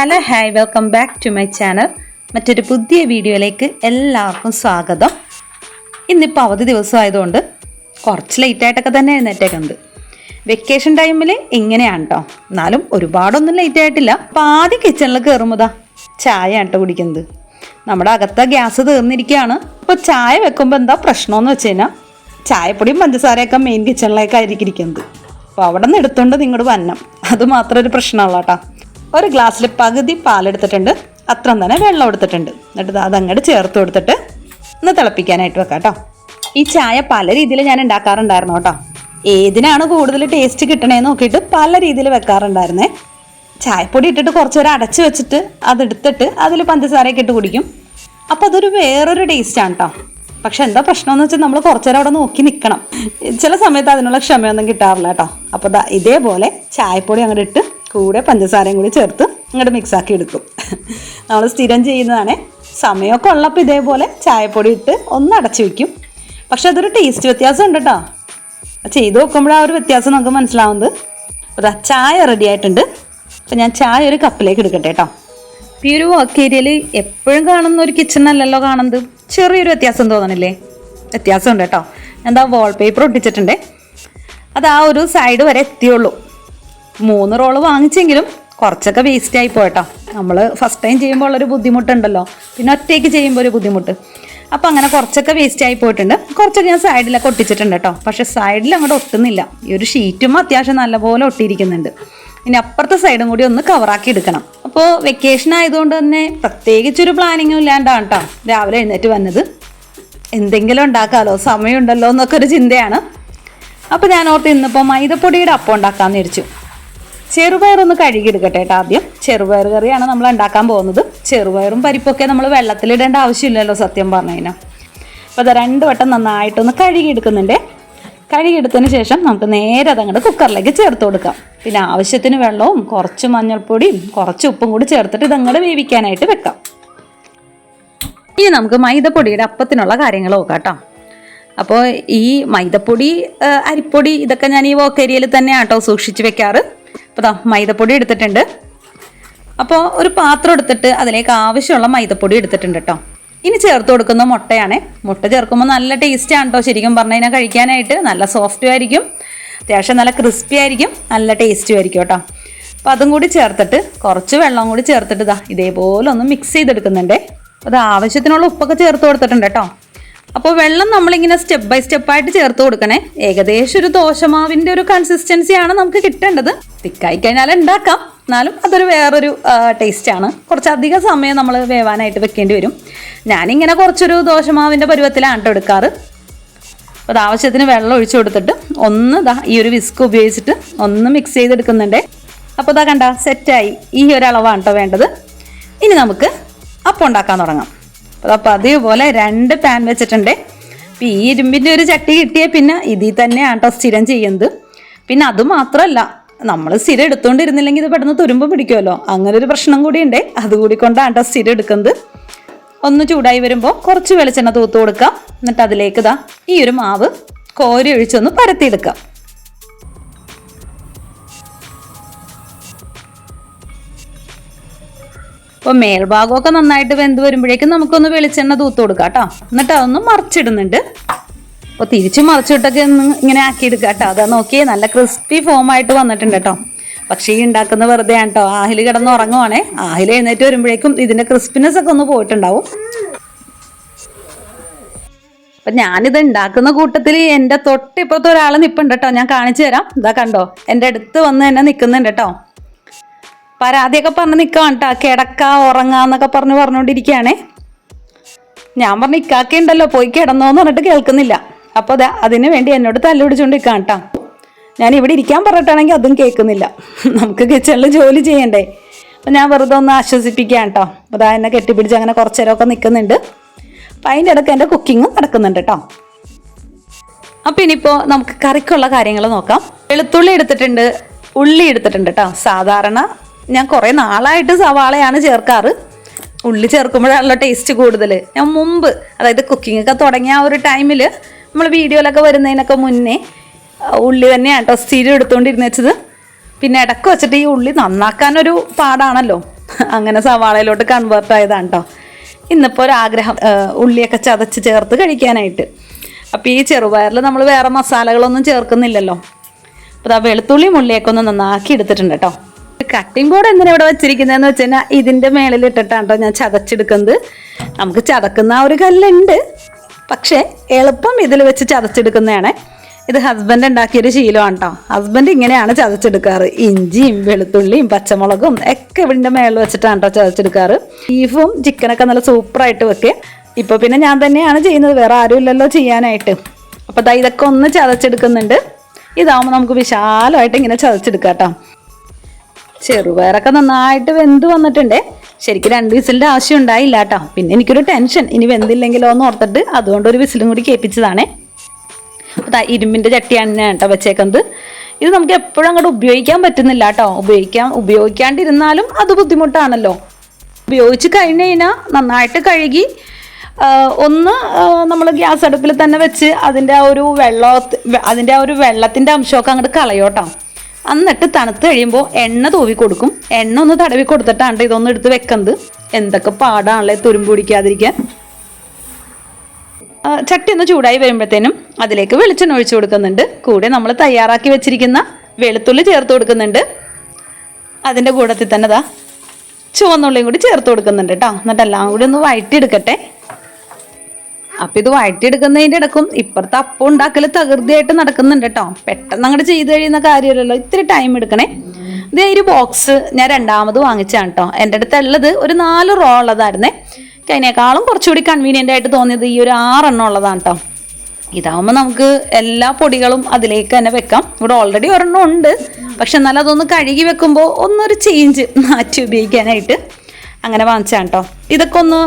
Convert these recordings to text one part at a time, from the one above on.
Hello hi welcome back to my channel മറ്റൊരു പുതിയ വീഡിയോയിലേക്ക് എല്ലാവർക്കും സ്വാഗതം. ഇന്നിപ്പോൾ അവധി ദിവസമായതുകൊണ്ട് കുറച്ച് ലേറ്റായിട്ടൊക്കെ തന്നെ എഴുന്നേറ്റേക്കുണ്ട് വെക്കേഷൻ ടൈമിൽ ഇങ്ങനെയാണ് കേട്ടോ എന്നാലും ഒരുപാടൊന്നും ലേറ്റ് ആയിട്ടില്ല. അപ്പോൾ ആദ്യം കിച്ചണിൽ കയറുമ്പോതാ ചായ കേട്ടോ കുടിക്കുന്നത്. നമ്മുടെ അകത്തെ ഗ്യാസ് തീർന്നിരിക്കുകയാണ്. അപ്പോൾ ചായ വെക്കുമ്പോൾ എന്താ പ്രശ്നമെന്ന് വെച്ച് കഴിഞ്ഞാൽ ചായപ്പൊടിയും പഞ്ചസാരയൊക്കെ മെയിൻ കിച്ചണിലേക്കായിരിക്കും ഇരിക്കുന്നത്. അപ്പോൾ അവിടെ നിന്ന് എടുത്തുകൊണ്ട് നിങ്ങളുടെ വന്നം അത് മാത്രം ഒരു പ്രശ്നമുള്ള കേട്ടോ ഒരു ഗ്ലാസ്സിൽ പകുതി പാലെടുത്തിട്ടുണ്ട്. അത്ര തന്നെ വെള്ളം എടുത്തിട്ടുണ്ട്. എന്നിട്ട് അതങ്ങോട്ട് ചേർത്ത് കൊടുത്തിട്ട് ഒന്ന് തിളപ്പിക്കാനായിട്ട് വെക്കാം കേട്ടോ. ഈ ചായ പല രീതിയിൽ ഞാൻ ഉണ്ടാക്കാറുണ്ടായിരുന്നു കേട്ടോ. ഏതിനാണ് കൂടുതൽ ടേസ്റ്റ് കിട്ടണേന്ന് നോക്കിയിട്ട് പല രീതിയിൽ വെക്കാറുണ്ടായിരുന്നേ. ചായപ്പൊടി ഇട്ടിട്ട് കുറച്ച് നേരം അടച്ച് വെച്ചിട്ട് അതെടുത്തിട്ട് അതിൽ പഞ്ചസാരയൊക്കെ ഇട്ട് കുടിക്കും. അപ്പോൾ അതൊരു വേറൊരു ടേസ്റ്റാണ് കേട്ടോ പക്ഷെ എന്താ പ്രശ്നമെന്ന് വെച്ചാൽ നമ്മൾ കുറച്ച് നേരം അവിടെ നോക്കി നിൽക്കണം ചില സമയത്ത് അതിനുള്ള ക്ഷമയൊന്നും കിട്ടാറില്ല കേട്ടോ അപ്പോൾ ഇതേപോലെ ചായപ്പൊടി അങ്ങോട്ട് ഇട്ട് കൂടെ പഞ്ചസാരയും കൂടി ചേർത്ത് ഇങ്ങോട്ട് മിക്സാക്കി എടുക്കും നമ്മൾ സ്ഥിരം ചെയ്യുന്നതാണ് സമയമൊക്കെ ഉള്ളപ്പോൾ ഇതേപോലെ ചായപ്പൊടി ഇട്ട് ഒന്ന് അടച്ചു വയ്ക്കും പക്ഷെ അതൊരു ടേസ്റ്റ് വ്യത്യാസം ഉണ്ട് കേട്ടോ ചെയ്ത് നോക്കുമ്പോഴാണ് ആ ഒരു വ്യത്യാസം നമുക്ക് മനസ്സിലാവുന്നത്. അപ്പോൾ ചായ റെഡി ആയിട്ടുണ്ട്. അപ്പോൾ ഞാൻ ചായ ഒരു കപ്പിലേക്ക് എടുക്കട്ടെ കേട്ടോ ഈ ഒരു വർക്ക് ഏരിയയിൽ എപ്പോഴും കാണുന്ന ഒരു കിച്ചൺ അല്ലല്ലോ കാണുന്നത്. ചെറിയൊരു വ്യത്യാസം തോന്നണില്ലേ? വ്യത്യാസമുണ്ട് കേട്ടോ എന്താ വാൾപേപ്പർ ഒട്ടിച്ചിട്ടുണ്ടേ. അത് ആ ഒരു സൈഡ് വരെ എത്തിയുള്ളൂ. മൂന്ന് റോൾ വാങ്ങിച്ചെങ്കിലും കുറച്ചൊക്കെ വേസ്റ്റ് ആയി പോയിട്ടോ നമ്മൾ ഫസ്റ്റ് ടൈം ചെയ്യുമ്പോൾ ഉള്ളൊരു ബുദ്ധിമുട്ടുണ്ടല്ലോ. പിന്നെ ഒറ്റയ്ക്ക് ചെയ്യുമ്പോൾ ഒരു ബുദ്ധിമുട്ട്. അപ്പം അങ്ങനെ കുറച്ചൊക്കെ വേസ്റ്റ് ആയി പോയിട്ടുണ്ട്. കുറച്ചൊക്കെ ഞാൻ സൈഡിലൊക്കെ ഒട്ടിച്ചിട്ടുണ്ട് കേട്ടോ പക്ഷേ സൈഡിൽ അങ്ങോട്ട് ഒട്ടുന്നില്ല. ഈ ഒരു ഷീറ്റും അത്യാവശ്യം നല്ലപോലെ ഒട്ടിയിരിക്കുന്നുണ്ട്. ഇനി അപ്പുറത്തെ സൈഡും കൂടി ഒന്ന് കവറാക്കി എടുക്കണം. അപ്പോൾ വെക്കേഷൻ ആയതുകൊണ്ട് തന്നെ പ്രത്യേകിച്ചൊരു പ്ലാനിങ്ങും ഇല്ലാണ്ടാണ് കേട്ടോ രാവിലെ എഴുന്നേറ്റ് വന്നത്. എന്തെങ്കിലും ഉണ്ടാക്കാമല്ലോ സമയമുണ്ടല്ലോ എന്നൊക്കെ ഒരു ചിന്തയാണ്. അപ്പോൾ ഞാൻ ഓർത്ത് ഇന്നിപ്പോൾ മൈദപ്പൊടിയുടെ അപ്പം ഉണ്ടാക്കാമെന്ന് വിചാരിച്ചു. ചെറുപയർ ഒന്ന് കഴുകിയെടുക്കട്ടെ കേട്ടോ ആദ്യം. ചെറുപയർ കറിയാണ് നമ്മൾ ഉണ്ടാക്കാൻ പോകുന്നത്. ചെറുപയറും പരിപ്പൊക്കെ നമ്മൾ വെള്ളത്തിലിടേണ്ട ആവശ്യമില്ലല്ലോ സത്യം പറഞ്ഞു കഴിഞ്ഞാൽ അപ്പോൾ അത് രണ്ട് വട്ടം നന്നായിട്ടൊന്ന് കഴുകിയെടുക്കുന്നുണ്ട്. കഴുകിയെടുത്തതിന് ശേഷം നമുക്ക് നേരെ അതങ്ങോട്ട് കുക്കറിലേക്ക് ചേർത്ത് കൊടുക്കാം. പിന്നെ ആവശ്യത്തിന് വെള്ളവും കുറച്ച് മഞ്ഞൾപ്പൊടിയും കുറച്ച് ഉപ്പും കൂടി ചേർത്തിട്ട് ഇതങ്ങോട്ട് വേവിക്കാനായിട്ട് വെക്കാം. ഇനി നമുക്ക് മൈദപ്പൊടിയുടെ അപ്പത്തിനുള്ള കാര്യങ്ങൾ നോക്കാം കേട്ടോ. അപ്പോൾ ഈ മൈദപ്പൊടി അരിപ്പൊടി ഇതൊക്കെ ഞാൻ ഈ വോക്കേരിയയിൽ തന്നെ ആട്ടോ സൂക്ഷിച്ച് വെക്കാറ്. അപ്പോൾ ദാ മൈദപ്പൊടി എടുത്തിട്ടുണ്ട്. അപ്പോൾ ഒരു പാത്രം എടുത്തിട്ട് അതിലേക്ക് ആവശ്യമുള്ള മൈദപ്പൊടി എടുത്തിട്ടുണ്ട് കേട്ടോ ഇനി ചേർത്ത് കൊടുക്കുന്ന മുട്ടയാണ്. മുട്ട ചേർക്കുമ്പോൾ നല്ല ടേസ്റ്റ് ആണ് കേട്ടോ ശരിക്കും പറഞ്ഞു കഴിഞ്ഞാൽ കഴിക്കാനായിട്ട്. നല്ല സോഫ്റ്റും ആയിരിക്കും. അത്യാവശ്യം നല്ല ക്രിസ്പി ആയിരിക്കും. നല്ല ടേസ്റ്റും ആയിരിക്കും കേട്ടോ അപ്പോൾ അതും കൂടി ചേർത്തിട്ട് കുറച്ച് വെള്ളം കൂടി ചേർത്തിട്ട് ഇതാ ഇതേപോലെ ഒന്ന് മിക്സ് ചെയ്തെടുക്കുന്നുണ്ടേ. അത് ആവശ്യത്തിനുള്ള ഉപ്പൊക്കെ ചേർത്ത് കൊടുത്തിട്ടുണ്ട് കേട്ടോ അപ്പോൾ വെള്ളം നമ്മളിങ്ങനെ സ്റ്റെപ്പ് ബൈ സ്റ്റെപ്പായിട്ട് ചേർത്ത് കൊടുക്കണേ. ഏകദേശം ഒരു ദോശമാവിന്റെ ഒരു കൺസിസ്റ്റൻസിയാണ് നമുക്ക് കിട്ടേണ്ടത്. തിക്കായി കഴിഞ്ഞാൽ ഉണ്ടാക്കാം. എന്നാലും അതൊരു വേറൊരു ടേസ്റ്റാണ് കുറച്ചധികം സമയം നമ്മൾ വേവാനായിട്ട് വെക്കേണ്ടി വരും. ഞാനിങ്ങനെ കുറച്ചൊരു ദോശമാവിന്റെ പരുവത്തിലാണ് കേട്ടോ എടുക്കാറ്. അപ്പോൾ അത് ആവശ്യത്തിന് വെള്ളം ഒഴിച്ചു കൊടുത്തിട്ട് ഒന്ന് ദാ ഈ ഒരു വിസ്ക് ഉപയോഗിച്ചിട്ട് ഒന്ന് മിക്സ് ചെയ്തെടുക്കുന്നുണ്ട്. അപ്പോൾ ഇതാ കണ്ട സെറ്റായി ഈ ഒരു അളവാണ് കേട്ടോ വേണ്ടത്. ഇനി നമുക്ക് അപ്പം ഉണ്ടാക്കാൻ തുടങ്ങാം. അപ്പോൾ അതേപോലെ രണ്ട് പാൻ വെച്ചിട്ടുണ്ട്. അപ്പോൾ ഈ ഇരുമ്പിന്റെ ഒരു ചട്ടി കിട്ടിയ പിന്നെ ഇതിൽ തന്നെയാണ് കേട്ടോ സ്ഥിരം ചെയ്യുന്നത്. പിന്നെ അത് മാത്രമല്ല നമ്മൾ സ്ഥിരം എടുത്തുകൊണ്ടിരുന്നില്ലെങ്കിൽ ഇത് പെട്ടെന്ന് തുരുമ്പ് പിടിക്കുമല്ലോ അങ്ങനെ ഒരു പ്രശ്നം കൂടി ഉണ്ട് അതുകൂടി കൊണ്ടാണ് കേട്ടോ സ്ഥിരം എടുക്കുന്നത്. ഒന്ന് ചൂടായി വരുമ്പോൾ കുറച്ച് വെളിച്ചെണ്ണ തൂത്ത് കൊടുക്കാം. എന്നിട്ട് അതിലേക്ക് ഇതാ ഈ ഒരു മാവ് കോരി ഒഴിച്ചൊന്ന് പരത്തിയെടുക്കാം. അപ്പോൾ മേൽഭാഗമൊക്കെ നന്നായിട്ട് വെന്ത് വരുമ്പോഴേക്കും നമുക്കൊന്ന് വെളിച്ചെണ്ണ തൂത്ത് കൊടുക്കാം കേട്ടോ. എന്നിട്ട് അതൊന്ന് മറിച്ചിടുന്നുണ്ട്. അപ്പോൾ തിരിച്ചു മറിച്ചിട്ടൊക്കെ ഒന്ന് ഇങ്ങനെ ആക്കിയെടുക്കുക കേട്ടോ. അതാ നോക്കിയേ നല്ല ക്രിസ്പി ഫോം ആയിട്ട് വന്നിട്ടുണ്ട് കേട്ടോ. പക്ഷേ ഈ ഉണ്ടാക്കുന്ന വെറുതെ ആണ് കേട്ടോ. ആഹിൽ കിടന്ന് ഉറങ്ങുവാണേ. ആഹിൽ എഴുന്നേറ്റ് വരുമ്പോഴേക്കും ഇതിന്റെ ക്രിസ്പിനെസ് ഒക്കെ ഒന്ന് പോയിട്ടുണ്ടാവും. അപ്പം ഞാനിത് ഉണ്ടാക്കുന്ന കൂട്ടത്തിൽ എന്റെ തൊട്ടിപ്പുറത്ത് ഒരാൾ നിൽപ്പുണ്ട് കേട്ടോ. ഞാൻ കാണിച്ചു തരാം. ഇതാ കണ്ടോ? എന്റെ അടുത്ത് വന്ന് തന്നെ നിൽക്കുന്നുണ്ട് കേട്ടോ. പരാതിയൊക്കെ പറഞ്ഞ് നിൽക്കാം കേട്ടോ കിടക്ക ഉറങ്ങാന്നൊക്കെ പറഞ്ഞ് പറഞ്ഞുകൊണ്ടിരിക്കുകയാണേ ഞാൻ പറഞ്ഞ ഇക്കാക്ക ഉണ്ടല്ലോ പോയി കിടന്നോന്ന് പറഞ്ഞിട്ട് കേൾക്കുന്നില്ല. അപ്പോൾ അത് അതിന് വേണ്ടി എന്നോട് തല്ല് പിടിച്ചുകൊണ്ട് കേട്ടോ ഞാൻ ഇവിടെ ഇരിക്കാൻ പറഞ്ഞിട്ടാണെങ്കിൽ അതും കേൾക്കുന്നില്ല. നമുക്ക് കിച്ചണിൽ ജോലി ചെയ്യണ്ടേ. അപ്പം ഞാൻ വെറുതെ ഒന്ന് ആശ്വസിപ്പിക്കാം കേട്ടോ അതാ എന്നെ കെട്ടിപ്പിടിച്ച് അങ്ങനെ കുറച്ച് നേരമൊക്കെ നിൽക്കുന്നുണ്ട് അപ്പം അതിന്റെ ഇടയ്ക്ക് എന്റെ കുക്കിംഗ് നടക്കുന്നുണ്ട് കേട്ടോ അപ്പം ഇനിയിപ്പോൾ നമുക്ക് കറിക്കുള്ള കാര്യങ്ങൾ നോക്കാം. വെളുത്തുള്ളി എടുത്തിട്ടുണ്ട് ഉള്ളി എടുത്തിട്ടുണ്ട് കേട്ടോ സാധാരണ ഞാൻ കുറേ നാളായിട്ട് സവാളയാണ് ചേർക്കാറ്. ഉള്ളി ചേർക്കുമ്പോഴാണല്ലോ ടേസ്റ്റ് കൂടുതൽ ഞാൻ മുമ്പ് അതായത് കുക്കിംഗ് ഒക്കെ തുടങ്ങിയ ആ ഒരു ടൈമിൽ നമ്മൾ വീഡിയോയിലൊക്കെ വരുന്നതിനൊക്കെ മുന്നേ ഉള്ളി തന്നെയാണ് കേട്ടോ സ്ഥിരം എടുത്തുകൊണ്ടിരുന്ന വെച്ചത്. പിന്നെ ഇടയ്ക്ക് വെച്ചിട്ട് ഈ ഉള്ളി നന്നാക്കാനൊരു പാടാണല്ലോ. അങ്ങനെ സവാളയിലോട്ട് കൺവേർട്ട് ആയതാണ് കേട്ടോ ഇന്നിപ്പോൾ ഒരാഗ്രഹം ഉള്ളിയൊക്കെ ചതച്ച് ചേർത്ത് കഴിക്കാനായിട്ട്. അപ്പോൾ ഈ ചെറുപയറിൽ നമ്മൾ വേറെ മസാലകളൊന്നും ചേർക്കുന്നില്ലല്ലോ. അപ്പോൾ ആ വെളുത്തുള്ളിയും ഉള്ളിയൊക്കെ ഒന്ന് നന്നാക്കി എടുത്തിട്ടുണ്ട് കേട്ടോ കട്ടിംഗ് ബോർഡ് എന്തിനാ ഇവിടെ വെച്ചിരിക്കുന്നതെന്ന് വെച്ച് കഴിഞ്ഞാൽ ഇതിന്റെ മേളിൽ ഇട്ടിട്ടാണ് ഞാൻ ചതച്ചെടുക്കുന്നത്. നമുക്ക് ചതക്കുന്ന ഒരു കല്ലുണ്ട്. പക്ഷേ എളുപ്പം ഇതിൽ വെച്ച് ചതച്ചെടുക്കുന്നതാണ്. ഇത് ഹസ്ബൻഡ് ഉണ്ടാക്കിയൊരു ശീലമാണ് കേട്ടോ ഹസ്ബൻഡ് ഇങ്ങനെയാണ് ചതച്ചെടുക്കാറ്. ഇഞ്ചിയും വെളുത്തുള്ളിയും പച്ചമുളകും ഒക്കെ ഇതിന്റെ മേളിൽ വെച്ചിട്ടാണ് കേട്ടോ ചതച്ചെടുക്കാറ്. ബീഫും ചിക്കനൊക്കെ നല്ല സൂപ്പറായിട്ട് വെക്കുക ഇപ്പോൾ പിന്നെ ഞാൻ തന്നെയാണ് ചെയ്യുന്നത്. വേറെ ആരും ഇല്ലല്ലോ ചെയ്യാനായിട്ട്. അപ്പോൾ ഇതൊക്കെ ഒന്ന് ചതച്ചെടുക്കുന്നുണ്ട്. ഇതാവുമ്പോൾ നമുക്ക് വിശാലമായിട്ട് ഇങ്ങനെ ചതച്ചെടുക്കാം കേട്ടോ ചെറുപയറൊക്കെ നന്നായിട്ട് വെന്ത് വന്നിട്ടുണ്ട്. ശരിക്കും രണ്ട് വിസിലിന്റെ ആവശ്യം ഉണ്ടായില്ല കേട്ടോ. പിന്നെ എനിക്കൊരു ടെൻഷൻ. ഇനി വെന്തില്ലെങ്കിലോ എന്ന് ഓർത്തിട്ട് അതുകൊണ്ട് ഒരു വിസിലും കൂടി കേൾപ്പിച്ചതാണേ. അതാ ഇരുമ്പിന്റെ ചട്ടിയാണ് കേട്ടോ വെച്ചേക്കുന്നത്. ഇത് നമുക്ക് എപ്പോഴും അങ്ങോട്ട് ഉപയോഗിക്കാൻ പറ്റുന്നില്ല കേട്ടോ. ഉപയോഗിക്കാൻ ഉപയോഗിക്കാണ്ടിരുന്നാലും അത് ബുദ്ധിമുട്ടാണല്ലോ. ഉപയോഗിച്ച് കഴിഞ്ഞ് കഴിഞ്ഞാൽ നന്നായിട്ട് കഴുകി ഒന്ന് നമ്മൾ ഗ്യാസ് അടുപ്പിൽ തന്നെ വെച്ച് അതിന്റെ ആ ഒരു വെള്ളം അതിന്റെ ആ ഒരു വെള്ളത്തിന്റെ അംശമൊക്കെ അങ്ങോട്ട് കളയോട്ടോ എന്നിട്ട് തണുത്ത് കഴിയുമ്പോൾ എണ്ണ തൂവി കൊടുക്കും. എണ്ണ ഒന്ന് തടവി കൊടുത്തിട്ടാണ് ഇതൊന്ന് എടുത്ത് വെക്കുന്നത് എന്തൊക്കെ പാടാണല്ലേ തുരുമ്പ് പിടിക്കാതിരിക്കാൻ. ചട്ടി ഒന്ന് ചൂടായി വരുമ്പോഴത്തേനും അതിലേക്ക് വെളിച്ചെണ്ണ ഒഴിച്ചു കൊടുക്കുന്നുണ്ട്. കൂടെ നമ്മൾ തയ്യാറാക്കി വെച്ചിരിക്കുന്ന വെളുത്തുള്ളി ചേർത്ത് കൊടുക്കുന്നുണ്ട്. അതിന്റെ കൂടത്തിൽ തന്നെ ദാ ചുവന്നുള്ളിയും കൂടി ചേർത്ത് കൊടുക്കുന്നുണ്ട് കേട്ടോ. എന്നിട്ട് എല്ലാം കൂടി ഒന്ന് വഴറ്റിയെടുക്കട്ടെ. അപ്പം ഇത് വഴറ്റിയെടുക്കുന്നതിന്റെ ഇടക്കും ഇപ്പുറത്തെ അപ്പം ഉണ്ടാക്കൽ തകൃതിയായിട്ട് നടക്കുന്നുണ്ട് കേട്ടോ. പെട്ടെന്ന് അങ്ങോട്ട് ചെയ്ത് കഴിയുന്ന കാര്യമല്ലല്ലോ. ഇത്തിരി ടൈം എടുക്കണേ. ഇതേ ഒരു ബോക്സ് ഞാൻ രണ്ടാമത് വാങ്ങിച്ചാണ് കേട്ടോ. എന്റെ അടുത്ത് ഉള്ളത് ഒരു നാല് റോ ഉള്ളതായിരുന്നേ. അതിനേക്കാളും കുറച്ചുകൂടി കൺവീനിയന്റ് ആയിട്ട് തോന്നിയത് ഈ ഒരു ആറെണ്ണം ഉള്ളതാണ് കേട്ടോ. ഇതാവുമ്പോൾ നമുക്ക് എല്ലാ പൊടികളും അതിലേക്ക് തന്നെ വെക്കാം. ഇവിടെ ഓൾറെഡി ഒരെണ്ണം ഉണ്ട്. പക്ഷെ എന്നാലും അതൊന്ന് കഴുകി വെക്കുമ്പോൾ ഒന്നൊരു ചേഞ്ച് മാറ്റി ഉപയോഗിക്കാനായിട്ട് അങ്ങനെ വാങ്ങിച്ചാണ് കേട്ടോ. ഇതൊക്കെ ഒന്ന്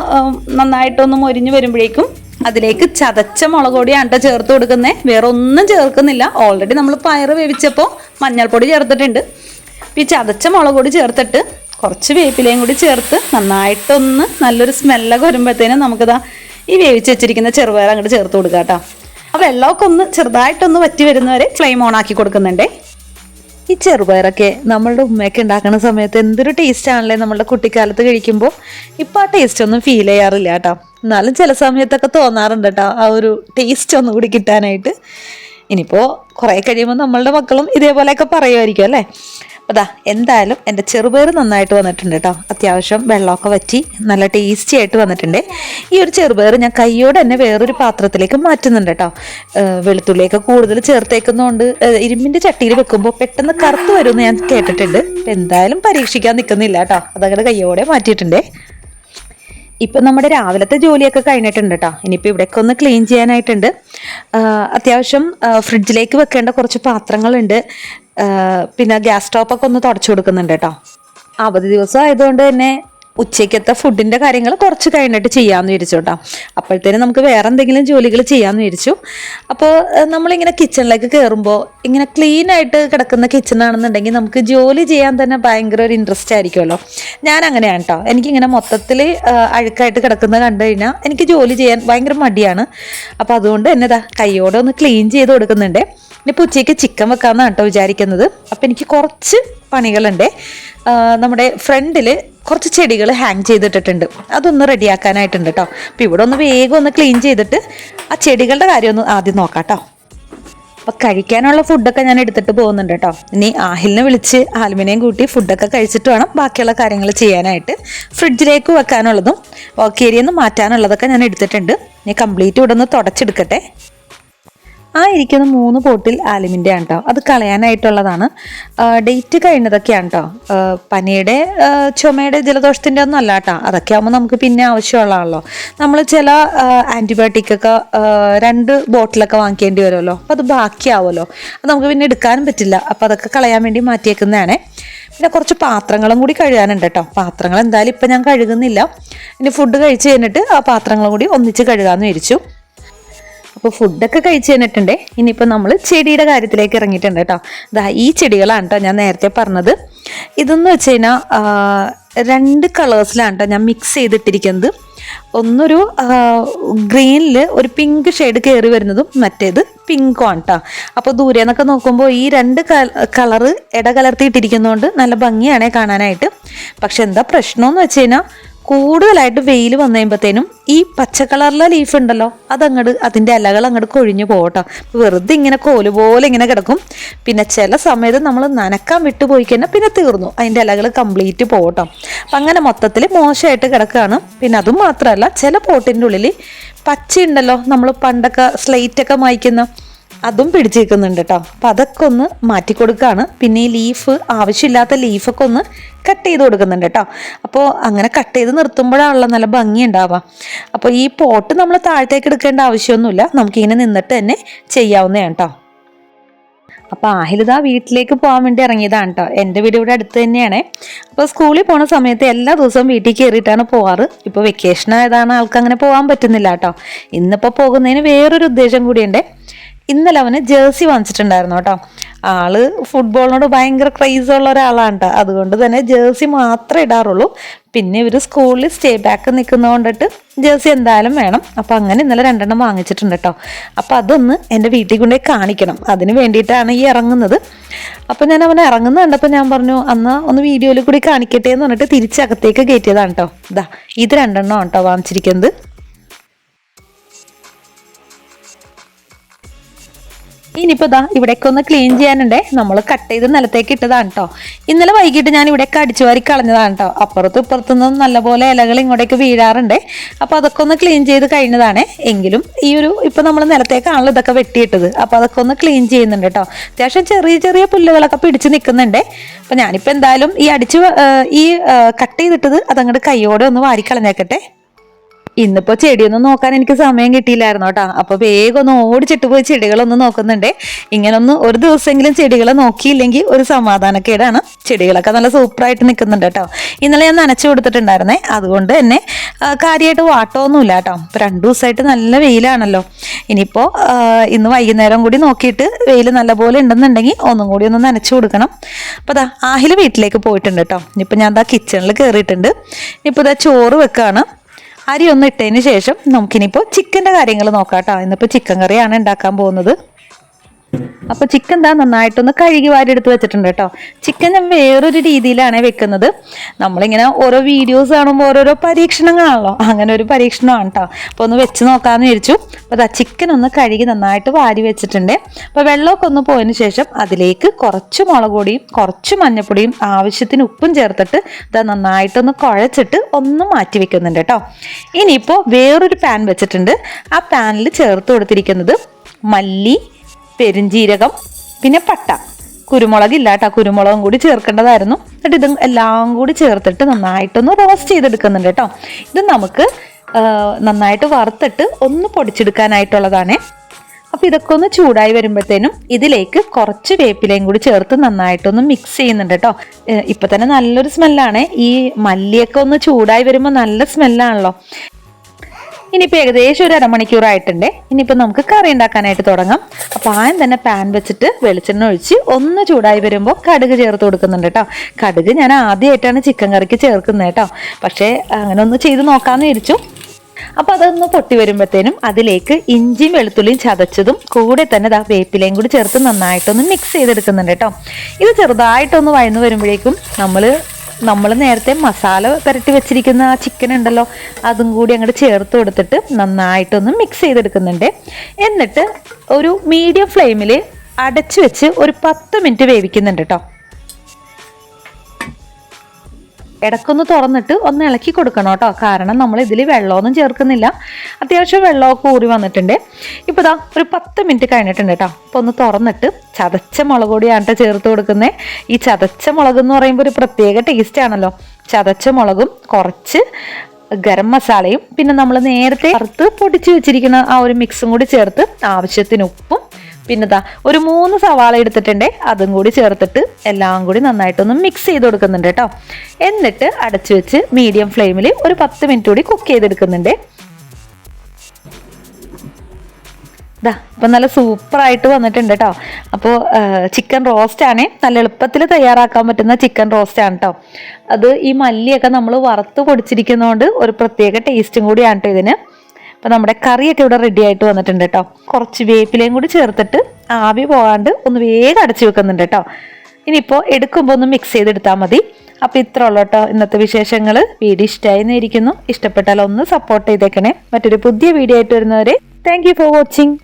നന്നായിട്ടൊന്ന് മൊരിഞ്ഞ് വരുമ്പോഴേക്കും അതിലേക്ക് ചതച്ച മുളക് പൊടിയാണ് ചേർത്ത് കൊടുക്കുന്നത് വേറെ ഒന്നും ചേർക്കുന്നില്ല. ഓൾറെഡി നമ്മൾ പയറ് വേവിച്ചപ്പോൾ മഞ്ഞൾപ്പൊടി ചേർത്തിട്ടുണ്ട്. ഈ ചതച്ച മുളക് ചേർത്തിട്ട് കുറച്ച് വേപ്പിലയും കൂടി ചേർത്ത് നന്നായിട്ടൊന്ന് നല്ലൊരു സ്മെല്ലൊക്കെ വരുമ്പോഴത്തേനും നമുക്കിതാ ഈ വേവിച്ച് വെച്ചിരിക്കുന്ന ചെറുപയർ അങ്ങോട്ട് ചേർത്ത് കൊടുക്കാം കേട്ടോ ആ വെള്ളമൊക്കെ ഒന്ന് ചെറുതായിട്ടൊന്ന് വറ്റി വരുന്നവരെ ഫ്ലെയിം ഓൺ ആക്കി കൊടുക്കുന്നുണ്ടേ. ഈ ചെറുപയറൊക്കെ നമ്മളുടെ ഉമ്മയൊക്കെ ഉണ്ടാക്കുന്ന സമയത്ത് എന്തൊരു ടേസ്റ്റ് ആണല്ലേ നമ്മളുടെ കുട്ടിക്കാലത്ത് കഴിക്കുമ്പോൾ ഇപ്പം ആ ടേസ്റ്റ് ഒന്നും ഫീൽ ചെയ്യാറില്ല കേട്ടോ. എന്നാലും ചില സമയത്തൊക്കെ തോന്നാറുണ്ട് കേട്ടോ ആ ഒരു ടേസ്റ്റ് ഒന്നുകൂടി കിട്ടാനായിട്ട്. ഇനിയിപ്പോൾ കുറേ കഴിയുമ്പോൾ നമ്മളുടെ മക്കളും ഇതേപോലെയൊക്കെ പറയുമായിരിക്കും അല്ലേ? അതാ എന്തായാലും എന്റെ ചെറുപയർ നന്നായിട്ട് വന്നിട്ടുണ്ട് കേട്ടോ അത്യാവശ്യം വെള്ളമൊക്കെ വറ്റി നല്ല ടേസ്റ്റി ആയിട്ട് വന്നിട്ടുണ്ട്. ഈ ഒരു ചെറുപയർ ഞാൻ കൈയോടെ തന്നെ വേറൊരു പാത്രത്തിലേക്ക് മാറ്റുന്നുണ്ട് കേട്ടോ വെളുത്തുള്ളിയൊക്കെ കൂടുതൽ ചേർത്തേക്കുന്നതുകൊണ്ട് ഇരുമ്പിന്റെ ചട്ടിയിൽ വെക്കുമ്പോൾ പെട്ടെന്ന് കറുത്ത് വരുമെന്ന് ഞാൻ കേട്ടിട്ടുണ്ട്. എന്തായാലും പരീക്ഷിക്കാൻ നിൽക്കുന്നില്ല കേട്ടോ അതങ്ങനെ കൈയോടെ മാറ്റിയിട്ടുണ്ടേ. ഇപ്പം നമ്മുടെ രാവിലത്തെ ജോലിയൊക്കെ കഴിഞ്ഞിട്ടുണ്ട് കേട്ടോ ഇനിയിപ്പോൾ ഇവിടെയൊക്കെ ഒന്ന് ക്ലീൻ ചെയ്യാനായിട്ടുണ്ട്. അത്യാവശ്യം ഫ്രിഡ്ജിലേക്ക് വെക്കേണ്ട കുറച്ച് പാത്രങ്ങളുണ്ട്. പിന്നെ ഗ്യാസ് സ്റ്റോപ്പൊക്കെ ഒന്ന് തുടച്ചു കൊടുക്കുന്നുണ്ട് കേട്ടോ അവധി ദിവസം ആയതുകൊണ്ട് തന്നെ ഉച്ചയ്ക്കത്തെ ഫുഡിന്റെ കാര്യങ്ങൾ കുറച്ച് കഴിഞ്ഞിട്ട് ചെയ്യാമെന്ന് വിചാരിച്ചു കേട്ടോ അപ്പോഴത്തേനും നമുക്ക് വേറെ എന്തെങ്കിലും ജോലികൾ ചെയ്യാമെന്ന് വിചാരിച്ചു. അപ്പോൾ നമ്മളിങ്ങനെ കിച്ചണിലേക്ക് കയറുമ്പോൾ ഇങ്ങനെ ക്ലീൻ ആയിട്ട് കിടക്കുന്ന കിച്ചണാണെന്നുണ്ടെങ്കിൽ നമുക്ക് ജോലി ചെയ്യാൻ തന്നെ ഭയങ്കര ഒരു ഇൻട്രസ്റ്റ് ആയിരിക്കുമല്ലോ. ഞാൻ അങ്ങനെയാണ് കേട്ടോ എനിക്കിങ്ങനെ മൊത്തത്തിൽ അഴുക്കായിട്ട് കിടക്കുന്നത് കണ്ടു കഴിഞ്ഞാൽ എനിക്ക് ജോലി ചെയ്യാൻ ഭയങ്കര മടിയാണ്. അപ്പോൾ അതുകൊണ്ട് ഇതാ കൈയോടെ ഒന്ന് ക്ലീൻ ചെയ്ത് കൊടുക്കുന്നുണ്ട്. ഇനിയിപ്പോൾ ഉച്ചയ്ക്ക് ചിക്കൻ വെക്കാമെന്നാണ് കേട്ടോ വിചാരിക്കുന്നത്. അപ്പോൾ എനിക്ക് കുറച്ച് പണികളുണ്ട്. നമ്മുടെ ഫ്രണ്ടിൽ കുറച്ച് ചെടികൾ ഹാങ് ചെയ്തിട്ടിട്ടുണ്ട്. അതൊന്ന് റെഡിയാക്കാനായിട്ടുണ്ട് കേട്ടോ അപ്പോൾ ഇവിടെ ഒന്ന് വേഗം ഒന്ന് ക്ലീൻ ചെയ്തിട്ട് ആ ചെടികളുടെ കാര്യം ഒന്ന് ആദ്യം നോക്കാം കേട്ടോ അപ്പം കഴിക്കാനുള്ള ഫുഡൊക്കെ ഞാൻ എടുത്തിട്ട് പോകുന്നുണ്ട് കേട്ടോ ഇനി ആഹിലിനെ വിളിച്ച് ആൽമിനെയും കൂട്ടി ഫുഡൊക്കെ കഴിച്ചിട്ട് വേണം ബാക്കിയുള്ള കാര്യങ്ങൾ ചെയ്യാനായിട്ട്. ഫ്രിഡ്ജിലേക്ക് വെക്കാനുള്ളതും നിന്ന് മാറ്റാനുള്ളതൊക്കെ ഞാൻ എടുത്തിട്ടുണ്ട്. ഇനി കംപ്ലീറ്റ് ഇവിടെ ഒന്ന് തുടച്ചെടുക്കട്ടെ. ആ ഇരിക്കുന്ന മൂന്ന് ബോട്ടിൽ ആലുമിന്റെ ആണ് കേട്ടോ അത് കളയാനായിട്ടുള്ളതാണ്. ഡേറ്റ് കഴിഞ്ഞതൊക്കെയാണ് കേട്ടോ പനിയുടെ ചുമയുടെ ജലദോഷത്തിന്റെ ഒന്നും അല്ല കേട്ടോ അതൊക്കെ ആകുമ്പോൾ നമുക്ക് പിന്നെ ആവശ്യമുള്ളതാണല്ലോ. നമ്മൾ ചില ആന്റിബയോട്ടിക്കൊക്കെ രണ്ട് ബോട്ടിലൊക്കെ വാങ്ങിക്കേണ്ടി വരുമല്ലോ. അപ്പോൾ അത് ബാക്കിയാവുമല്ലോ. അത് നമുക്ക് പിന്നെ എടുക്കാനും പറ്റില്ല. അപ്പോൾ അതൊക്കെ കളയാൻ വേണ്ടി മാറ്റിയേക്കുന്നതാണേ. പിന്നെ കുറച്ച് പാത്രങ്ങളും കൂടി കഴുകാനുണ്ട് കേട്ടോ പാത്രങ്ങൾ എന്തായാലും ഇപ്പം ഞാൻ കഴുകുന്നില്ല. ഇനി ഫുഡ് കഴിച്ച് കഴിഞ്ഞിട്ട് ആ പാത്രങ്ങളും കൂടി ഒന്നിച്ച് കഴുകാമെന്ന് വിചാരിച്ചു. അപ്പോൾ ഫുഡൊക്കെ കഴിച്ച് കഴിഞ്ഞിട്ടുണ്ട്. ഇനിയിപ്പോൾ നമ്മൾ ചെടിയുടെ കാര്യത്തിലേക്ക് ഇറങ്ങിയിട്ടുണ്ട് കേട്ടോ. ദാ ഈ ചെടികളാണ് കേട്ടോ ഞാൻ നേരത്തെ പറഞ്ഞത്. ഇതെന്ന് വെച്ച് കഴിഞ്ഞാൽ രണ്ട് കളേഴ്സിലാണ് കേട്ടോ ഞാൻ മിക്സ് ചെയ്തിട്ടിരിക്കുന്നത്. ഒന്നൊരു ഗ്രീനിൽ ഒരു പിങ്ക് ഷെയ്ഡ് കയറി വരുന്നതും മറ്റേത് പിങ്കും ആണ് കേട്ടോ. അപ്പോൾ ദൂരെ നിന്നൊക്കെ നോക്കുമ്പോൾ ഈ രണ്ട് കളറ് ഇട കലർത്തിയിട്ടിരിക്കുന്നതുകൊണ്ട് നല്ല ഭംഗിയാണേ കാണാനായിട്ട്. പക്ഷെ എന്താ പ്രശ്നമെന്ന് വെച്ച് കഴിഞ്ഞാൽ കൂടുതലായിട്ട് വെയിൽ വന്നു കഴിയുമ്പോഴത്തേനും ഈ പച്ച കളറിലെ ലീഫ് ഉണ്ടല്ലോ അതങ്ങട് അതിന്റെ ഇലകൾ അങ്ങോട്ട് കൊഴിഞ്ഞു പോകട്ടോ. വെറുതെ ഇങ്ങനെ കോൽ പോലെ ഇങ്ങനെ കിടക്കും. പിന്നെ ചില സമയത്ത് നമ്മൾ നനക്കാൻ വിട്ടുപോയി കഴിഞ്ഞാൽ പിന്നെ തീർന്നു അതിന്റെ ഇലകൾ കംപ്ലീറ്റ് പോകട്ടോ. അപ്പം അങ്ങനെ മൊത്തത്തിൽ മോശമായിട്ട് കിടക്കുകയാണ് പിന്നെ അതും മാത്രമല്ല ചില പോട്ടിന്റെ ഉള്ളിൽ പച്ചയുണ്ടല്ലോ നമ്മൾ പണ്ടൊക്കെ സ്ലേറ്റൊക്കെ മായ്ക്കുന്ന അതും പിടിച്ചേക്കുന്നുണ്ട് കേട്ടോ അപ്പം അതൊക്കെ ഒന്ന് മാറ്റി കൊടുക്കുകയാണ് പിന്നെ ഈ ലീഫ് ആവശ്യമില്ലാത്ത ലീഫൊക്കെ ഒന്ന് കട്ട് ചെയ്ത് കൊടുക്കുന്നുണ്ട് കേട്ടോ അപ്പോൾ അങ്ങനെ കട്ട് ചെയ്ത് നിർത്തുമ്പോഴാണല്ലോ നല്ല ഭംഗി ഉണ്ടാവുക. അപ്പോൾ ഈ പോട്ട് നമ്മൾ താഴത്തേക്ക് എടുക്കേണ്ട ആവശ്യമൊന്നുമില്ല. നമുക്കിങ്ങനെ നിന്നിട്ട് തന്നെ ചെയ്യാവുന്നതാണ് കേട്ടോ അപ്പോൾ ആഹിലിത വീട്ടിലേക്ക് പോകാൻ വേണ്ടി ഇറങ്ങിയതാണ് കേട്ടോ എന്റെ വീട് ഇവിടെ അടുത്ത് തന്നെയാണ്. അപ്പോൾ സ്കൂളിൽ പോണ സമയത്ത് എല്ലാ ദിവസവും വീട്ടിൽ കയറിയിട്ടാണ് പോവാറ്. ഇപ്പോൾ വെക്കേഷൻ ആയതാണ് ആൾക്ക് അങ്ങനെ പോകാൻ പറ്റുന്നില്ല കേട്ടോ ഇന്നിപ്പോൾ പോകുന്നതിന് വേറൊരു ഉദ്ദേശം കൂടിയുണ്ട്. ഇന്നലെ അവന് ജേഴ്സി വാങ്ങിച്ചിട്ടുണ്ടായിരുന്നു കേട്ടോ. ആൾ ഫുട്ബോളിനോട് ഭയങ്കര ക്രൈസ് ഉള്ള ഒരാളാണ് കേട്ടോ അതുകൊണ്ട് തന്നെ ജേഴ്സി മാത്രമേ ഇടാറുള്ളൂ. പിന്നെ ഇവർ സ്കൂളിൽ സ്റ്റേ ബാക്ക് നിൽക്കുന്ന കൊണ്ടിട്ട് ജേഴ്സി എന്തായാലും വേണം. അപ്പോൾ അങ്ങനെ ഇന്നലെ രണ്ടെണ്ണം വാങ്ങിച്ചിട്ടുണ്ട് കേട്ടോ അപ്പോൾ അതൊന്ന് എന്റെ വീട്ടിൽ കൊണ്ടേ കാണിക്കണം. അതിന് വേണ്ടിയിട്ടാണ് ഈ ഇറങ്ങുന്നത്. അപ്പോൾ ഞാൻ അവനെ ഇറങ്ങുന്ന കണ്ടപ്പോൾ ഞാൻ പറഞ്ഞു അന്ന് ഒന്ന് വീഡിയോയിൽ കൂടി കാണിക്കട്ടെ എന്ന് പറഞ്ഞിട്ട് തിരിച്ചകത്തേക്ക് കയറ്റിയതാണ് കേട്ടോ ഇതാ ഇത് രണ്ടെണ്ണം കേട്ടോ വാങ്ങിച്ചിരിക്കുന്നത്. ഇനിയിപ്പോൾ ഇതാ ഇവിടേക്ക് ഒന്ന് ക്ലീൻ ചെയ്യാനുണ്ടേ. നമ്മൾ കട്ട് ചെയ്ത് നിലത്തേക്ക് ഇട്ടതാണ് കേട്ടോ ഇന്നലെ വൈകിട്ട് ഞാൻ ഇവിടെയൊക്കെ അടിച്ചു വാരി കളഞ്ഞതാണ് കേട്ടോ അപ്പുറത്തും ഇപ്പുറത്തുനിന്നും നല്ലപോലെ ഇലകൾ ഇങ്ങോട്ടേക്ക് വീഴാറുണ്ട്. അപ്പോൾ അതൊക്കെ ഒന്ന് ക്ലീൻ ചെയ്ത് കഴിഞ്ഞതാണ്. എങ്കിലും ഈ ഒരു ഇപ്പോൾ നമ്മൾ നിലത്തേക്കാണല്ലോ ഇതൊക്കെ വെട്ടിയിട്ടത്. അപ്പോൾ അതൊക്കെ ഒന്ന് ക്ലീൻ ചെയ്യുന്നുണ്ട് കേട്ടോ അത്യാവശ്യം ചെറിയ ചെറിയ പുല്ലുകളൊക്കെ പിടിച്ച് നിൽക്കുന്നുണ്ട്. അപ്പോൾ ഞാനിപ്പോൾ എന്തായാലും ഈ അടിച്ച് ഈ കട്ട് ചെയ്തിട്ടത് അതങ്ങോട്ട് കൈയോടെ ഒന്ന് വാരി കളഞ്ഞേക്കട്ടെ. ഇന്നിപ്പോ ചെടിയൊന്നും നോക്കാൻ എനിക്ക് സമയം കിട്ടിയില്ലായിരുന്നു കേട്ടോ. അപ്പൊ വേഗം ഒന്ന് ഓടിച്ചിട്ട് പോയി ചെടികളൊന്നും നോക്കുന്നുണ്ട്. ഇങ്ങനെ ഒന്ന് ഒരു ദിവസമെങ്കിലും ചെടികളെ നോക്കിയില്ലെങ്കിൽ ഒരു സമാധാനക്കേടാണ്. ചെടികളൊക്കെ നല്ല സൂപ്പറായിട്ട് നിൽക്കുന്നുണ്ട് കേട്ടോ. ഇന്നലെ ഞാൻ നനച്ചു കൊടുത്തിട്ടുണ്ടായിരുന്നേ. അതുകൊണ്ട് തന്നെ കാര്യമായിട്ട് വാട്ടമൊന്നുമില്ല കേട്ടോ. ഇപ്പൊ രണ്ടു ദിവസമായിട്ട് നല്ല വെയിലാണല്ലോ. ഇനിയിപ്പോ ഇന്ന് വൈകുന്നേരം കൂടി നോക്കിയിട്ട് വെയിൽ നല്ല പോലെ ഉണ്ടെന്നുണ്ടെങ്കിൽ ഒന്നും കൂടി ഒന്ന് നനച്ചു കൊടുക്കണം. അപ്പോൾ അതാ ആഹിൽ വീട്ടിലേക്ക് പോയിട്ടുണ്ട് കേട്ടോ. ഇനിയിപ്പോൾ ഞാൻ അതാ കിച്ചണിൽ കയറിയിട്ടുണ്ട് ഇപ്പോൾ ഇതാ ചോറ് വെക്കാണ്. അരി ഒന്ന് ഇട്ടതിന് ശേഷം നമുക്കിനിപ്പോൾ ചിക്കന്റെ കാര്യങ്ങൾ നോക്കാം കേട്ടോ ഇന്നിപ്പോൾ ചിക്കൻ കറിയാണ് ഉണ്ടാക്കാൻ പോകുന്നത്. അപ്പോൾ ചിക്കൻ എന്താ നന്നായിട്ടൊന്ന് കഴുകി വാരി എടുത്ത് വെച്ചിട്ടുണ്ട് കേട്ടോ. ചിക്കൻ ഞാൻ വേറൊരു രീതിയിലാണ് വെക്കുന്നത്. നമ്മളിങ്ങനെ ഓരോ വീഡിയോസ് കാണുമ്പോൾ ഓരോരോ പരീക്ഷണങ്ങളാണല്ലോ. അങ്ങനെ ഒരു പരീക്ഷണമാണ് കേട്ടോ അപ്പോൾ ഒന്ന് വെച്ച് നോക്കാമെന്ന് വിചാരിച്ചു. അപ്പോൾ അതാ ചിക്കൻ ഒന്ന് കഴുകി നന്നായിട്ട് വാരി വെച്ചിട്ടുണ്ട്. അപ്പോൾ വെള്ളമൊക്കെ ഒന്ന് പോയതിന് ശേഷം അതിലേക്ക് കുറച്ച് മുളക് പൊടിയും കുറച്ച് മഞ്ഞൾപ്പൊടിയും ആവശ്യത്തിന് ഉപ്പും ചേർത്തിട്ട് ഇതാ നന്നായിട്ടൊന്ന് കുഴച്ചിട്ട് ഒന്ന് മാറ്റി വെക്കുന്നുണ്ട് കേട്ടോ ഇനിയിപ്പോൾ വേറൊരു പാൻ വെച്ചിട്ടുണ്ട്. ആ പാനിൽ ചേർത്ത് കൊടുത്തിരിക്കുന്നത് മല്ലി പെരിഞ്ചീരകം പിന്നെ പട്ട. കുരുമുളക് ഇല്ല കേട്ടോ കുരുമുളകും കൂടി ചേർക്കേണ്ടതായിരുന്നു. എന്നിട്ട് ഇതും എല്ലാം കൂടി ചേർത്തിട്ട് നന്നായിട്ടൊന്ന് റോസ്റ്റ് ചെയ്തെടുക്കുന്നുണ്ട് കേട്ടോ. ഇത് നമുക്ക് നന്നായിട്ട് വറുത്തിട്ട് ഒന്ന് പൊടിച്ചെടുക്കാനായിട്ടുള്ളതാണേ. അപ്പോൾ ഇതൊക്കെ ഒന്ന് ചൂടായി വരുമ്പോഴത്തേനും ഇതിലേക്ക് കുറച്ച് വേപ്പിലയും കൂടി ചേർത്ത് നന്നായിട്ടൊന്ന് മിക്സ് ചെയ്യുന്നുണ്ട് കേട്ടോ. ഇപ്പം തന്നെ നല്ലൊരു സ്മെല്ലാണ് ഈ മല്ലിയൊക്കെ ഒന്ന് ചൂടായി വരുമ്പോൾ നല്ല സ്മെല്ലാണല്ലോ ഇനിയിപ്പോൾ ഏകദേശം ഒരു അരമണിക്കൂറായിട്ടുണ്ട് ഇനിയിപ്പോൾ നമുക്ക് കറി ഉണ്ടാക്കാനായിട്ട് തുടങ്ങാം. അപ്പോൾ ആദ്യം തന്നെ പാൻ വെച്ചിട്ട് വെളിച്ചെണ്ണ ഒഴിച്ച് ഒന്ന് ചൂടായി വരുമ്പോൾ കടുക് ചേർത്ത് കൊടുക്കുന്നുണ്ട് കേട്ടോ കടുക് ഞാൻ ആദ്യമായിട്ടാണ് ചിക്കൻ കറിക്ക് ചേർക്കുന്നത് കേട്ടോ പക്ഷേ അങ്ങനെ ഒന്ന് ചെയ്ത് നോക്കാമെന്ന് വിരിച്ചു അപ്പോൾ അതൊന്ന് പൊട്ടി വരുമ്പോഴത്തേനും അതിലേക്ക് ഇഞ്ചിയും വെളുത്തുള്ളിയും ചതച്ചതും കൂടെ തന്നെ ദാ വേപ്പിലയും കൂടി ചേർത്ത് നന്നായിട്ടൊന്ന് മിക്സ് ചെയ്തെടുക്കുന്നുണ്ട് കേട്ടോ ഇത് ചെറുതായിട്ടൊന്ന് വഴന്നു വരുമ്പോഴേക്കും നമ്മൾ നമ്മൾ നേരത്തെ മസാല പുരട്ടി വെച്ചിരിക്കുന്ന ആ ചിക്കൻ ഉണ്ടല്ലോ അതും കൂടി അങ്ങോട്ട് ചേർത്ത് കൊടുത്തിട്ട് നന്നായിട്ടൊന്ന് മിക്സ് ചെയ്തെടുക്കുന്നുണ്ട്. എന്നിട്ട് ഒരു മീഡിയം ഫ്ലെയിമിൽ അടച്ചു വെച്ച് ഒരു പത്ത് മിനിറ്റ് വേവിക്കുന്നുണ്ട് കേട്ടോ ഇടക്കൊന്ന് തുറന്നിട്ട് ഒന്ന് ഇളക്കി കൊടുക്കണം കേട്ടോ. കാരണം നമ്മൾ ഇതിൽ വെള്ളമൊന്നും ചേർക്കുന്നില്ല. അത്യാവശ്യം വെള്ളമൊക്കെ ഊറി വന്നിട്ടുണ്ട്. ഇപ്പോൾ ഇതാ ഒരു പത്ത് മിനിറ്റ് കഴിഞ്ഞിട്ടുണ്ട് കേട്ടോ. അപ്പോൾ ഒന്ന് തുറന്നിട്ട് ചതച്ച മുളക് പൊടിയാണ് ചേർത്ത് കൊടുക്കുന്നത് ഈ ചതച്ച മുളക് എന്ന് പറയുമ്പോൾ ഒരു പ്രത്യേക ടേസ്റ്റ് ആണല്ലോ. ചതച്ച മുളകും കുറച്ച് ഗരം മസാലയും. പിന്നെ നമ്മൾ നേരത്തെ അറുത്ത് പൊടിച്ച് വെച്ചിരിക്കുന്ന ആ ഒരു മിക്സും കൂടി ചേർത്ത് ആവശ്യത്തിന് ഉപ്പും പിന്നെതാ ഒരു മൂന്ന് സവാള എടുത്തിട്ടുണ്ട്. അതും കൂടി ചേർത്തിട്ട് എല്ലാം കൂടി നന്നായിട്ടൊന്ന് മിക്സ് ചെയ്ത് കൊടുക്കുന്നുണ്ട് കേട്ടോ. എന്നിട്ട് അടച്ചു വെച്ച് മീഡിയം ഫ്ലെയിമിൽ ഒരു പത്ത് മിനിറ്റ് കൂടി കുക്ക് ചെയ്തെടുക്കുന്നുണ്ട്. ഇതാ ഇപ്പം നല്ല സൂപ്പറായിട്ട് വന്നിട്ടുണ്ട് കേട്ടോ. അപ്പോൾ ചിക്കൻ റോസ്റ്റ് ആണ്. നല്ല എളുപ്പത്തിൽ തയ്യാറാക്കാൻ പറ്റുന്ന ചിക്കൻ റോസ്റ്റ് ആണ് കേട്ടോ. അത് ഈ മല്ലിയൊക്കെ നമ്മൾ വറുത്ത് പൊടിച്ചിരിക്കുന്നതുകൊണ്ട് ഒരു പ്രത്യേക ടേസ്റ്റും കൂടിയാണ് കേട്ടോ ഇതിന്. അപ്പോൾ നമ്മുടെ കറിയൊക്കെ ഇവിടെ റെഡി ആയിട്ട് വന്നിട്ടുണ്ട് കേട്ടോ കുറച്ച് വേപ്പിലയും കൂടി ചേർത്തിട്ട് ആവി പോകാണ്ട് ഒന്ന് വേഗം അടച്ചു വെക്കുന്നുണ്ട് കേട്ടോ ഇനിയിപ്പോൾ എടുക്കുമ്പോൾ ഒന്ന് മിക്സ് ചെയ്തെടുത്താൽ മതി. അപ്പോൾ ഇത്ര ഉള്ളൂ കേട്ടോ ഇന്നത്തെ വിശേഷങ്ങൾ വീഡിയോ ഇഷ്ടമായി എന്നിരിക്കുന്നു ഇഷ്ടപ്പെട്ടാൽ ഒന്ന് സപ്പോർട്ട് ചെയ്തേക്കണേ. മറ്റൊരു പുതിയ വീഡിയോ ആയിട്ട് വരുന്നവരെ താങ്ക് ഫോർ വാച്ചിങ്